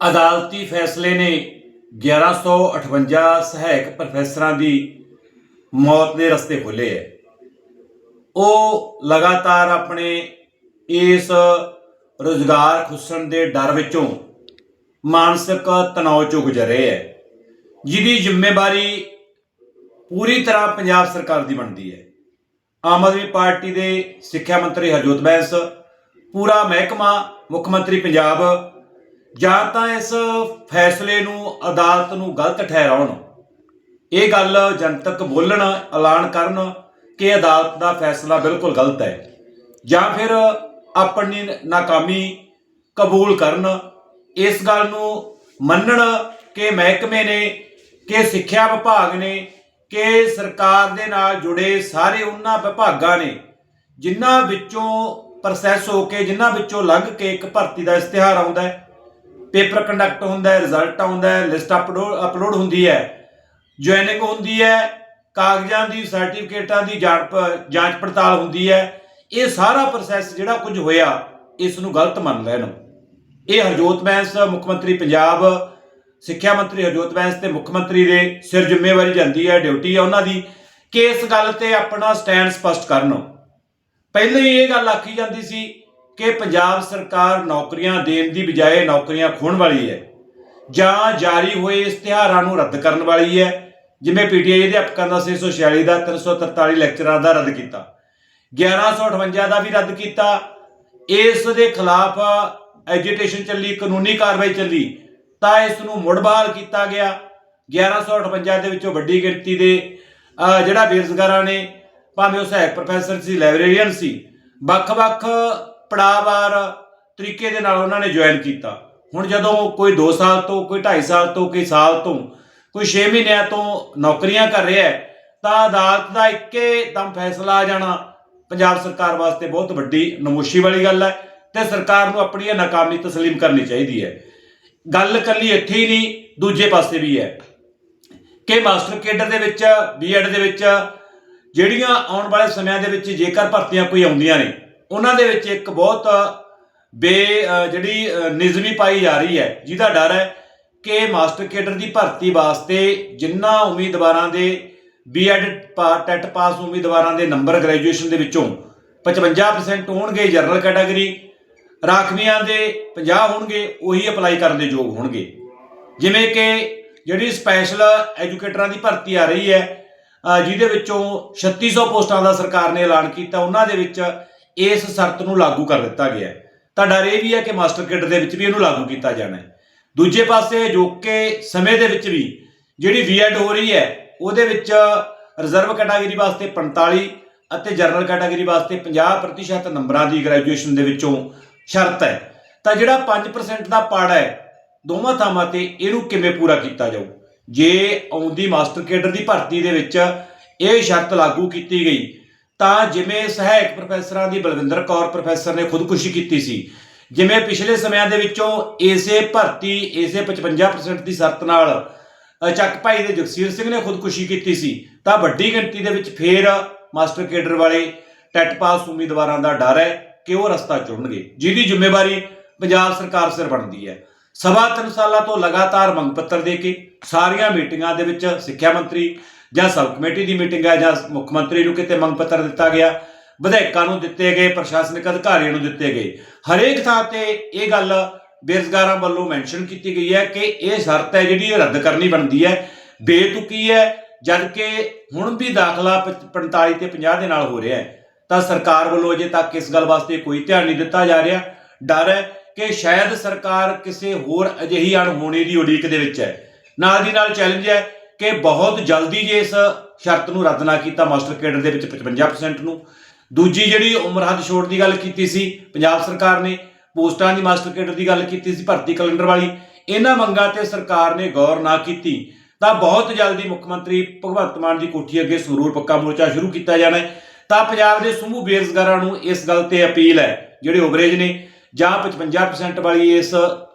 ਅਦਾਲਤੀ ਫੈਸਲੇ ਨੇ 1158 ਸਹਾਇਕ ਪ੍ਰੋਫੈਸਰਾਂ ਦੀ ਮੌਤ ਦੇ ਰਸਤੇ ਖੋਲੇ ਹੈ। ਉਹ ਲਗਾਤਾਰ ਆਪਣੇ ਇਸ ਰੋਜ਼ਗਾਰ ਖੁੱਸਣ ਦੇ ਡਰ ਵਿੱਚੋਂ ਮਾਨਸਿਕ ਤਣਾਅ ਚੋਂ ਗੁਜ਼ਰ ਰਹੇ ਹੈ, ਜਿਹਦੀ ਜ਼ਿੰਮੇਵਾਰੀ ਪੂਰੀ ਤਰ੍ਹਾਂ ਪੰਜਾਬ ਸਰਕਾਰ ਦੀ ਬਣਦੀ ਹੈ। ਆਮ ਆਦਮੀ ਪਾਰਟੀ ਦੇ ਸਿੱਖਿਆ ਮੰਤਰੀ ਹਰਜੋਤ ਬੈਂਸ, ਪੂਰਾ ਮਹਿਕਮਾ ਮੁੱਖ ਮੰਤਰੀ ਪੰਜਾਬ ਜਾਂ ਤਾਂ ਇਸ ਫੈਸਲੇ ਨੂੰ, ਅਦਾਲਤ ਨੂੰ ਗਲਤ ਠਹਿਰਾਉਣ। ਇਹ ਗੱਲ ਜਨਤਕ ਬੋਲਣ, ਐਲਾਨ ਕਰਨ ਕਿ ਅਦਾਲਤ ਦਾ ਫੈਸਲਾ ਬਿਲਕੁਲ ਗਲਤ ਹੈ। ਜਾਂ ਫਿਰ ਆਪਣੀ ਨਾਕਾਮੀ ਕਬੂਲ ਕਰਨ। ਇਸ ਗੱਲ ਨੂੰ ਮੰਨਣ ਕਿ ਮਹਿਕਮੇ ਨੇ, ਕਿ ਸਿੱਖਿਆ ਵਿਭਾਗ ਨੇ, ਕਿ ਸਰਕਾਰ ਦੇ ਨਾਲ ਜੁੜੇ ਸਾਰੇ ਉਹਨਾਂ ਵਿਭਾਗਾਂ ਨੇ, ਜਿਨ੍ਹਾਂ ਵਿੱਚੋਂ ਪ੍ਰੋਸੈਸ ਹੋ ਕੇ, ਜਿਨ੍ਹਾਂ ਵਿੱਚੋਂ ਲੰਘ ਕੇ ਇੱਕ ਭਰਤੀ ਦਾ ਇਸ਼ਤਿਹਾਰ ਆਉਂਦਾ ਹੈ ਪੇਪਰ ਕੰਡਕਟ ਹੁੰਦਾ ਹੈ, ਰਿਜ਼ਲਟ ਆਉਂਦਾ ਹੈ, ਲਿਸਟ ਅਪਲੋਡ ਅਪਲੋਡ ਹੁੰਦੀ ਹੈ। ਜੁਆਇਨਿੰਗ ਹੁੰਦੀ ਹੈ, ਕਾਗਜ਼ਾਂ ਦੀ, ਸਰਟੀਫਿਕੇਟਾਂ ਦੀ ਜਾਂਚ ਪ- ਜਾਂਚ ਪੜਤਾਲ ਹੁੰਦੀ ਹੈ। ਇਹ ਸਾਰਾ ਪ੍ਰੋਸੈਸ ਜਿਹੜਾ ਕੁਝ ਹੋਇਆ ਇਸ ਨੂੰ ਗਲਤ ਮੰਨ ਲੈਣ। ਇਹ ਹਰਜੋਤ ਬੈਂਸ ਮੁੱਖ ਮੰਤਰੀ ਪੰਜਾਬ, ਸਿੱਖਿਆ ਮੰਤਰੀ ਹਰਜੋਤ ਬੈਂਸ ਤੇ ਮੁੱਖ ਮੰਤਰੀ ਦੇ ਸਿਰ ਜ਼ਿੰਮੇਵਾਰੀ ਜਾਂਦੀ ਹੈ, ਡਿਊਟੀ ਹੈ ਉਹਨਾਂ ਦੀ। ਕਿ ਇਸ ਗੱਲ ਤੇ ਆਪਣਾ ਸਟੈਂਡ ਸਪਸ਼ਟ ਕਰਨ। ਪਹਿਲਾਂ ਹੀ ਇਹ ਗੱਲ ਆਖੀ ਜਾਂਦੀ ਸੀ ਕਿ ਪੰਜਾਬ ਸਰਕਾਰ ਨੌਕਰੀਆਂ ਦੇਣ ਦੀ ਬਜਾਏ ਨੌਕਰੀਆਂ ਖੋਣ ਵਾਲੀ ਹੈ ਜਾਂ ਜਾਰੀ ਹੋਏ ਇਸ਼ਤਿਹਾਰਾਂ ਨੂੰ ਰੱਦ ਕਰਨ ਵਾਲੀ ਹੈ। ਜਿਵੇਂ ਪੀਟੀਆਈ ਅਧਿਆਪਕਾਂ ਦਾ 646 ਦਾ 343 ਲੈਕਚਰਾਂ ਦਾ ਰੱਦ ਕੀਤਾ 1158 ਦਾ ਵੀ ਰੱਦ ਕੀਤਾ। ਇਸ ਦੇ ਖਿਲਾਫ ਐਜੀਟੇਸ਼ਨ ਚੱਲੀ, ਕਾਨੂੰਨੀ ਕਾਰਵਾਈ ਚੱਲੀ, ਤਾਂ ਇਸ ਨੂੰ ਮੁੜ ਬਹਾਲ ਕੀਤਾ ਗਿਆ। 1158 ਦੇ ਵਿੱਚੋਂ ਵੱਡੀ ਗਿਣਤੀ ਦੇ ਜਿਹੜਾ ਬੇਰੁਜ਼ਗਾਰਾਂ ਨੇ, ਭਾਵੇਂ ਉਹ ਸਹਾਇਕ ਪ੍ਰੋਫੈਸਰ ਸੀ ਲਾਇਬ੍ਰੇਰੀਅਨ ਸੀ, ਵੱਖ-ਵੱਖ ਪੜਾਵਾਰ ਤਰੀਕੇ ਦੇ ਨਾਲ ਉਹਨਾਂ ਨੇ ਜੁਆਇਨ ਕੀਤਾ। ਹੁਣ ਜਦੋਂ ਕੋਈ 2 ਸਾਲ ਤੋਂ, ਕੋਈ 2.5 ਸਾਲ ਤੋਂ, ਕੋਈ ਸਾਲ ਤੋਂ, ਕੋਈ 6 ਮਹੀਨਿਆਂ ਤੋਂ ਨੌਕਰੀਆਂ ਕਰ ਰਿਹਾ ਹੈ, ਤਾਂ ਅਦਾਲਤ ਦਾ ਇੱਕੇ ਦਮ ਫੈਸਲਾ ਆ ਜਾਣਾ ਪੰਜਾਬ ਸਰਕਾਰ ਵਾਸਤੇ ਬਹੁਤ ਵੱਡੀ ਨਮੋਸ਼ੀ ਵਾਲੀ ਗੱਲ ਹੈ ਤੇ ਸਰਕਾਰ ਨੂੰ ਆਪਣੀ ਇਹ ਨਾਕਾਮੀ ਤਸਲੀਮ ਕਰਨੀ ਚਾਹੀਦੀ ਹੈ। ਗੱਲ ਕੱਲੀ ਇੱਥੇ ਹੀ ਨਹੀਂ, ਦੂਜੇ ਪਾਸੇ ਵੀ ਹੈ। ਕਿ ਮਾਸਟਰ ਕੇਡਰ ਦੇ ਵਿੱਚ, ਬੀਐਡ ਦੇ ਵਿੱਚ, ਜਿਹੜੀਆਂ ਆਉਣ ਵਾਲੇ ਸਮਿਆਂ ਦੇ ਵਿੱਚ ਜੇਕਰ ਭਰਤੀਆਂ ਕੋਈ ਆਉਂਦੀਆਂ ਨੇ ਉਹਨਾਂ ਦੇ ਵਿੱਚ ਇੱਕ ਬਹੁਤ ਬੇ ਜਿਹੜੀ ਨਿਜ਼ਮੀ ਪਾਈ ਜਾ ਰਹੀ ਹੈ। ਜਿਹਦਾ ਡਰ ਹੈ ਕਿ ਮਾਸਟਰ ਕੇਡਰ ਦੀ ਭਰਤੀ ਵਾਸਤੇ ਜਿੰਨਾ ਉਮੀਦਵਾਰਾਂ ਦੇ ਬੀਐਡ ਟੈਟ ਪਾਸ ਉਮੀਦਵਾਰਾਂ ਦੇ ਨੰਬਰ ਗ੍ਰੈਜੂਏਸ਼ਨ ਦੇ ਵਿੱਚੋਂ 55% ਹੋਣਗੇ ਜਨਰਲ ਕੈਟਾਗਰੀ, ਰਾਖਵੀਆਂ ਦੇ 50 ਹੋਣਗੇ, ਉਹੀ ਅਪਲਾਈ ਕਰਨ ਦੇ ਯੋਗ ਹੋਣਗੇ। ਜਿਵੇਂ ਕਿ ਜਿਹੜੀ ਸਪੈਸ਼ਲ ਐਜੂਕੇਟਰਾਂ ਦੀ ਭਰਤੀ ਆ ਰਹੀ ਹੈ ਜਿਹਦੇ ਵਿੱਚੋਂ 3600 ਪੋਸਟਾਂ ਦਾ ਸਰਕਾਰ ਨੇ ਐਲਾਨ ਕੀਤਾ, ਉਹਨਾਂ ਦੇ ਵਿੱਚ ਇਸ ਸ਼ਰਤ ਨੂੰ ਲਾਗੂ ਕਰ ਦਿੱਤਾ ਗਿਆ ਹੈ। ਤਾਂ ਡਰ ਇਹ ਵੀ ਹੈ ਕਿ ਮਾਸਟਰ ਕੇਡਰ ਦੇ ਵਿੱਚ ਵੀ ਇਹਨੂੰ ਲਾਗੂ ਕੀਤਾ ਜਾਣਾ ਹੈ। ਦੂਜੇ ਪਾਸੇ ਅਜੋਕੇ ਸਮੇਂ ਦੇ ਵਿੱਚ ਵੀ ਜਿਹੜੀ ਬੀਐਡ ਹੋ ਰਹੀ ਹੈ, ਉਹਦੇ ਵਿੱਚ ਰਿਜ਼ਰਵ ਕੈਟਾਗਰੀ ਵਾਸਤੇ 45 ਅਤੇ ਜਨਰਲ ਕੈਟਾਗਰੀ ਵਾਸਤੇ 50% ਨੰਬਰਾਂ ਦੀ ਗ੍ਰੈਜੂਏਸ਼ਨ ਦੇ ਵਿੱਚੋਂ ਸ਼ਰਤ ਹੈ। ਤਾਂ ਜਿਹੜਾ 5% ਦਾ ਪਾੜ ਹੈ, ਦੋਵਾਂ ਥਾਵਾਂ ਤੇ ਇਹਨੂੰ ਕਿਵੇਂ ਪੂਰਾ ਕੀਤਾ ਜਾਊ? ਜੇ ਆਉਂਦੀ ਮਾਸਟਰ ਕੇਡਰ ਦੀ ਭਰਤੀ ਦੇ ਵਿੱਚ ਇਹ ਸ਼ਰਤ ਲਾਗੂ ਕੀਤੀ ਗਈ ਤਾਂ ਜਿਵੇਂ ਸਹਾਇਕ ਪ੍ਰੋਫੈਸਰਾਂ ਦੀ ਬਲਵਿੰਦਰ ਕੌਰ ਪ੍ਰੋਫੈਸਰ ਨੇ ਖੁਦਕੁਸ਼ੀ ਕੀਤੀ ਸੀ, ਜਿਵੇਂ ਪਿਛਲੇ ਸਮਿਆਂ ਦੇ ਵਿੱਚੋਂ ਇਸੇ ਭਰਤੀ ਇਸੇ 55% ਦੀ ਸ਼ਰਤ ਨਾਲ ਚੱਕ ਭਾਈ ਦੇ ਜਗਸੀਰ ਸਿੰਘ ਨੇ ਖੁਦਕੁਸ਼ੀ ਕੀਤੀ ਸੀ, ਤਾਂ ਵੱਡੀ ਗਿਣਤੀ ਦੇ ਵਿੱਚ ਫੇਰ ਮਾਸਟਰ ਕੇਡਰ ਵਾਲੇ ਟੈਟ ਪਾਸ ਉਮੀਦਵਾਰਾਂ ਦਾ ਡਰ ਹੈ ਕਿ ਉਹ ਰਸਤਾ ਚੁਣਨਗੇ, ਜਿਹਦੀ ਜ਼ਿੰਮੇਵਾਰੀ ਪੰਜਾਬ ਸਰਕਾਰ ਸਿਰ ਬਣਦੀ ਹੈ। ਸਵਾ ਤਿੰਨ ਸਾਲਾਂ ਤੋਂ ਲਗਾਤਾਰ ਮੰਗ ਪੱਤਰ ਦੇ ਕੇ ਸਾਰੀਆਂ ਮੀਟਿੰਗਾਂ ਦੇ ਵਿੱਚ ਸਿੱਖਿਆ ਮੰਤਰੀ ਜਾਂ ਸਬ ਕਮੇਟੀ ਦੀ ਮੀਟਿੰਗ ਹੈ ਜਾਂ ਮੁੱਖ ਮੰਤਰੀ ਨੂੰ ਕਿਤੇ ਮੰਗ ਪੱਤਰ ਦਿੱਤਾ ਗਿਆ, ਵਿਧਾਇਕਾਂ ਨੂੰ ਦਿੱਤੇ ਗਏ, ਪ੍ਰਸ਼ਾਸਨਿਕ ਅਧਿਕਾਰੀਆਂ ਨੂੰ ਦਿੱਤੇ ਗਏ। ਹਰੇਕ ਥਾਂ ਤੇ ਇਹ ਗੱਲ ਬੇਰੁਜ਼ਗਾਰਾਂ ਵੱਲੋਂ ਮੈਂਸ਼ਨ ਕੀਤੀ ਗਈ ਹੈ ਕਿ ਇਹ ਸ਼ਰਤ ਹੈ ਜਿਹੜੀ ਇਹ ਰੱਦ ਕਰਨੀ ਬਣਦੀ ਹੈ। ਬੇਤੁਕੀ ਹੈ ਜਦ ਕਿ ਹੁਣ ਵੀ ਦਾਖਲਾ ਪ- 45 ਤੇ 50 ਦੇ ਨਾਲ ਹੋ ਰਿਹਾ ਹੈ। ਤਾਂ ਸਰਕਾਰ ਵੱਲੋਂ ਅਜੇ ਤੱਕ ਇਸ ਗੱਲ ਵਾਸਤੇ ਕੋਈ ਧਿਆਨ ਨਹੀਂ ਦਿੱਤਾ ਜਾ ਰਿਹਾ। ਡਰ ਹੈ ਕਿ ਸ਼ਾਇਦ ਸਰਕਾਰ ਕਿਸੇ ਹੋਰ ਅਜਿਹੀ ਅਣਹੋਣੀ ਦੀ ਉਡੀਕ ਦੇ ਵਿੱਚ ਹੈ। ਨਾਲ ਦੀ ਨਾਲ ਚੈਲੰਜ ਹੈ ਕਿ ਬਹੁਤ ਜਲਦੀ ਜੇ ਇਸ ਸ਼ਰਤ ਨੂੰ ਰੱਦ ਨਾ ਕੀਤਾ ਮਾਸਟਰ ਕੇਡਰ ਦੇ ਵਿੱਚ 55% ਨੂੰ। ਦੂਜੀ ਜਿਹੜੀ ਉਮਰ ਹੱਦ ਛੋੜ ਦੀ ਗੱਲ ਕੀਤੀ ਸੀ, ਪੰਜਾਬ ਸਰਕਾਰ ਨੇ ਪੋਸਟਾਂ ਦੀ ਮਾਸਟਰ ਕੇਡਰ ਦੀ ਗੱਲ ਕੀਤੀ ਸੀ, ਭਰਤੀ ਕੈਲੰਡਰ ਵਾਲੀ, ਇਹਨਾਂ ਮੰਗਾਂ ਤੇ ਸਰਕਾਰ ਨੇ ਗੌਰ ਨਾ ਕੀਤੀ। ਤਾਂ ਬਹੁਤ ਜਲਦੀ ਮੁੱਖ ਮੰਤਰੀ ਭਗਵੰਤ ਮਾਨ ਦੀ ਕੋਠੀ ਅੱਗੇ ਸਰੂਰ ਪੱਕਾ ਮੋਰਚਾ ਸ਼ੁਰੂ ਕੀਤਾ ਜਾਣਾ ਹੈ। ਤਾਂ ਪੰਜਾਬ ਦੇ ਸਮੂਹ ਬੇਰੁਜ਼ਗਾਰਾਂ ਨੂੰ ਇਸ ਗੱਲ ਤੇ ਅਪੀਲ ਹੈ, ਜਿਹੜੇ ਓਵਰੇਜ ਨੇ, ਜਾਂ 55% ਵਾਲੀ ਇਸ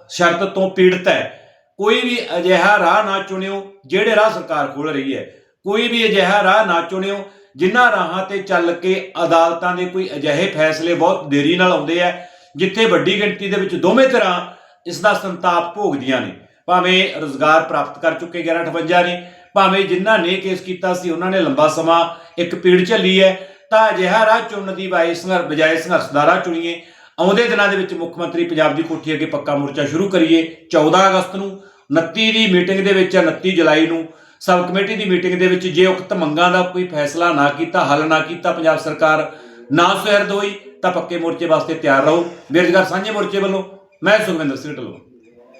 ਸ਼ਰਤ ਤੋਂ ਪੀੜਤ ਹੈ। ਕੋਈ ਵੀ ਅਜਿਹਾ ਰਾਹ ਨਾ ਚੁਣਿਓ ਜਿਹੜੇ ਰਾਹ ਸਰਕਾਰ ਖੋਲ ਰਹੀ ਹੈ। ਕੋਈ ਵੀ ਅਜਿਹਾ ਰਾਹ ਨਾ ਚੁਣਿਓ ਜਿਨ੍ਹਾਂ ਰਾਹਾਂ ਤੇ ਚੱਲ ਕੇ ਅਦਾਲਤਾਂ ਦੇ ਕੋਈ ਅਜਿਹੇ ਫੈਸਲੇ ਬਹੁਤ ਦੇਰੀ ਨਾਲ ਆਉਂਦੇ ਆ, ਜਿੱਥੇ ਵੱਡੀ ਗਿਣਤੀ ਦੇ ਵਿੱਚ ਦੋਵੇਂ ਤਰ੍ਹਾਂ ਇਸ ਦਾ ਸੰਤਾਪ ਭੋਗਦੀਆਂ ਨੇ। ਭਾਵੇਂ ਰੋਜ਼ਗਾਰ ਪ੍ਰਾਪਤ ਕਰ ਚੁੱਕੇ 1158 ਨੇ, ਭਾਵੇਂ ਜਿਨ੍ਹਾਂ ਨੇ ਕੇਸ ਕੀਤਾ ਸੀ, ਉਹਨਾਂ ਨੇ ਲੰਬਾ ਸਮਾਂ ਇੱਕ ਪੀੜ ਝੱਲੀ ਹੈ। ਤਾਂ ਅਜਿਹਾ ਰਾਹ ਚੁਣਨ ਦੀ ਬਾਈ ਬਜਾਏ ਸੰਘਰਸ਼ ਦਾ ਰਾਹ ਚੁਣੀਏ। ਆਉਂਦੇ ਦਿਨਾਂ ਦੇ ਵਿੱਚ ਮੁੱਖ ਮੰਤਰੀ ਪੰਜਾਬ ਦੀ ਕੋਠੀ ਅੱਗੇ ਪੱਕਾ ਮੋਰਚਾ ਸ਼ੁਰੂ ਕਰੀਏ 14 ਅਗਸਤ ਨੂੰ 29 ਦੀ ਮੀਟਿੰਗ ਦੇ ਵਿੱਚ 29 ਜੁਲਾਈ ਨੂੰ, ਸਬ ਕਮੇਟੀ ਦੀ ਮੀਟਿੰਗ ਦੇ ਵਿੱਚ ਜੇ ਉਕਤ ਮੰਗਾਂ ਦਾ ਕੋਈ ਫੈਸਲਾ ਨਾ ਕੀਤਾ, ਹੱਲ ਨਾ ਕੀਤਾ ਪੰਜਾਬ ਸਰਕਾਰ, ਨਾ ਸੁਹਿਰਦ ਹੋਈ, ਤਾਂ ਪੱਕੇ ਮੋਰਚੇ ਵਾਸਤੇ ਤਿਆਰ ਰਹੋ। ਬੇਰੁਜ਼ਗਾਰ ਸਾਂਝੇ ਮੋਰਚੇ ਵੱਲੋਂ, ਮੈਂ ਸੁਖਵਿੰਦਰ ਸਿੰਘ ਢਿੱਲੋਂ।